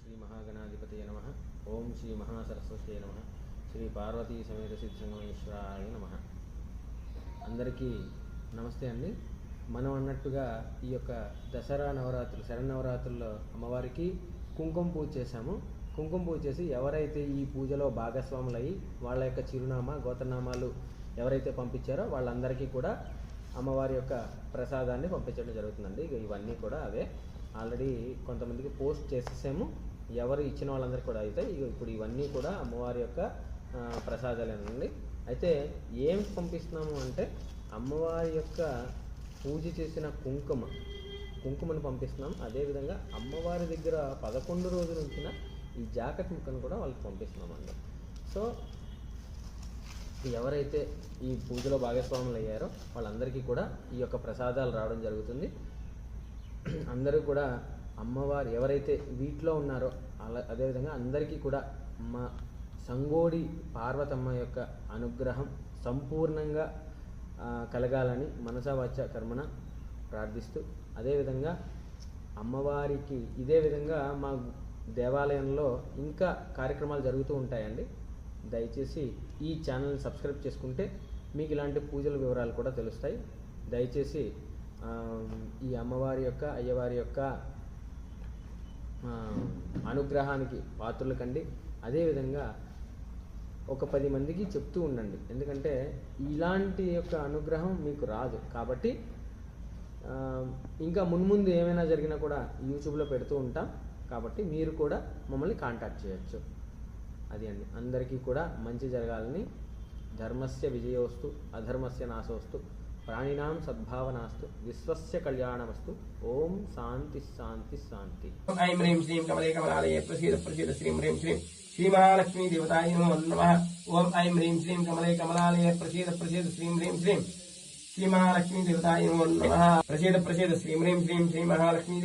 శ్రీ మహాగణాధిపతయ నమ. ఓం శ్రీ మహాసరస్వతి నమ. శ్రీ పార్వతీ సమేత సిద్ధంగమేశ్వరాయ నమ. అందరికీ నమస్తే అండి. మనం అన్నట్టుగా ఈ యొక్క దసరా నవరాత్రులు శరన్నవరాత్రుల్లో అమ్మవారికి కుంకుమ పూజ చేశాము. కుంకుమ పూజ చేసి ఎవరైతే ఈ పూజలో భాగస్వాములయ్యి వాళ్ళ యొక్క చిరునామా గోత్రనామాలు ఎవరైతే పంపించారో వాళ్ళందరికీ కూడా అమ్మవారి యొక్క ప్రసాదాన్ని పంపించడం జరుగుతుందండి. ఇక ఇవన్నీ కూడా అవే. ఆల్రెడీ కొంతమందికి పోస్ట్ చేసేసాము. ఎవరు ఇచ్చిన వాళ్ళందరికీ కూడా అయితే ఇప్పుడు ఇవన్నీ కూడా అమ్మవారి యొక్క ప్రసాదాలేనండి అయితే ఏం పంపిస్తున్నాము అంటే అమ్మవారి యొక్క పూజ చేసిన కుంకుమ కుంకుమను పంపిస్తున్నాం. అదేవిధంగా అమ్మవారి దగ్గర పదకొండు రోజుల ఉంచిన ఈ జాకెట్ ముక్కను కూడా వాళ్ళకి పంపిస్తున్నామండి సో ఎవరైతే ఈ పూజలో భాగస్వాములు అయ్యారో వాళ్ళందరికీ కూడా ఈ యొక్క ప్రసాదాలు రావడం జరుగుతుంది. అందరూ కూడా అమ్మవారు ఎవరైతే వీటిలో ఉన్నారో అలా అదేవిధంగా అందరికీ కూడా మా సంగోడి పార్వతమ్మ యొక్క అనుగ్రహం సంపూర్ణంగా కలగాలని మనసావాచ కర్మణ ప్రార్థిస్తూ అదేవిధంగా అమ్మవారికి ఇదే విధంగా మా దేవాలయంలో ఇంకా కార్యక్రమాలు జరుగుతూ ఉంటాయండి. దయచేసి ఈ ఛానల్ని సబ్స్క్రైబ్ చేసుకుంటే మీకు ఇలాంటి పూజల వివరాలు కూడా తెలుస్తాయి. దయచేసి ఈ అమ్మవారి యొక్క అయ్యవారి యొక్క అనుగ్రహానికి పాత్రలు కండి. అదేవిధంగా ఒక పది మందికి చెప్తూ ఉండండి. ఎందుకంటే ఇలాంటి యొక్క అనుగ్రహం మీకు రాదు. కాబట్టి ఇంకా మున్ముందు ఏమైనా జరిగినా కూడా యూట్యూబ్లో పెడుతూ ఉంటాం. కాబట్టి మీరు కూడా మమ్మల్ని కాంటాక్ట్ చేయొచ్చు. అది అండి. అందరికీ కూడా మంచి జరగాలని ధర్మస్య విజయోస్తు అధర్మస్య నాశోస్తు. ప్రాణినాం సద్భావనాస్తు విశ్వస్య కళ్యాణమస్తు. ఓం శాంతి శాంతి శాంతి. ఐం హ్రీం శ్రీం కమలే కమలాలయ ప్రసీద ప్రసీద శ్రీం హ్రీం శ్రీం శ్రీమహాలక్ష్మీ దేవతాయ నమ. ఓం ఐం హ్రీం శ్రీం కమలే కమలాలయ ప్రసీద ప్రసీద శ్రీం హ్రీం శ్రీం శ్రీమహాలక్ష్మీ దేవతాయ నమ. ప్రసీద ప్రసీద శ్రీం హ్రీం శ్రీం శ్రీమహాలక్ష్మీ